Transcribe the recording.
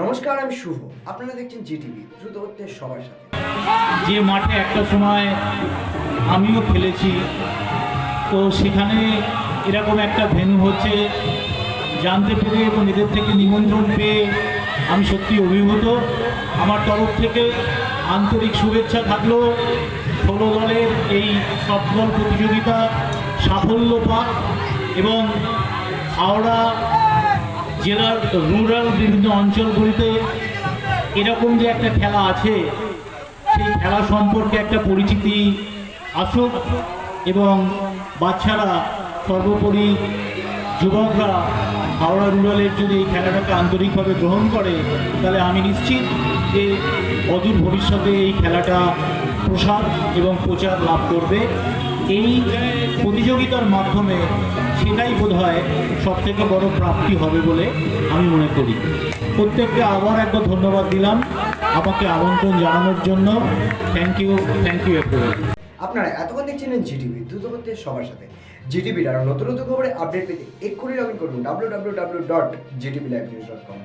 নমস্কার, আমি শুভ। আপনারা দেখছেন জিটিভি, দ্রুত হচ্ছে সবার সাথে। যে মাঠে একটা সময় আমিও খেলেছি, তো সেখানে এরকম একটা ভেন্যু হচ্ছে, জানতে পেরে এবং এদের থেকে নিমন্ত্রণ পেয়ে আমি সত্যি অভিভূত। আমার তরফ থেকে আন্তরিক শুভেচ্ছা থাকল ষোলো দলের এই সফল প্রতিযোগিতা সাফল্য পাক এবং হাওড়া জেলার রুরাল বিভিন্ন অঞ্চলগুলিতে এরকম যে একটা খেলা আছে, সেই খেলা সম্পর্কে একটা পরিচিতি আসুক এবং বাচ্চারা সর্বোপরি যুবকরা হাওড়া রুরালের যদি এই খেলাটাকে আন্তরিকভাবে গ্রহণ করে, তাহলে আমি নিশ্চিত যে অদূর ভবিষ্যতে এই খেলাটা প্রসার এবং প্রচার লাভ করবে। এই প্রতিযোগিতার মাধ্যমে সেটাই বোধ হয় সব থেকে বড় প্রাপ্তি হবে বলে আমি মনে করি। প্রত্যেককে আবার একবার ধন্যবাদ দিলাম আমাকে আমন্ত্রণ জানানোর জন্য। থ্যাংক ইউ থ্যাংক ইউ আপনারা এতক্ষণ দেখছিলেন জিটিভি, দ্রুত হচ্ছে সবার সাথে। জিটিভির আরও নতুন নতুন খবরে আপডেট পেতে এক্ষুনি লগ ইন করুন W W W dot GTV live news dot com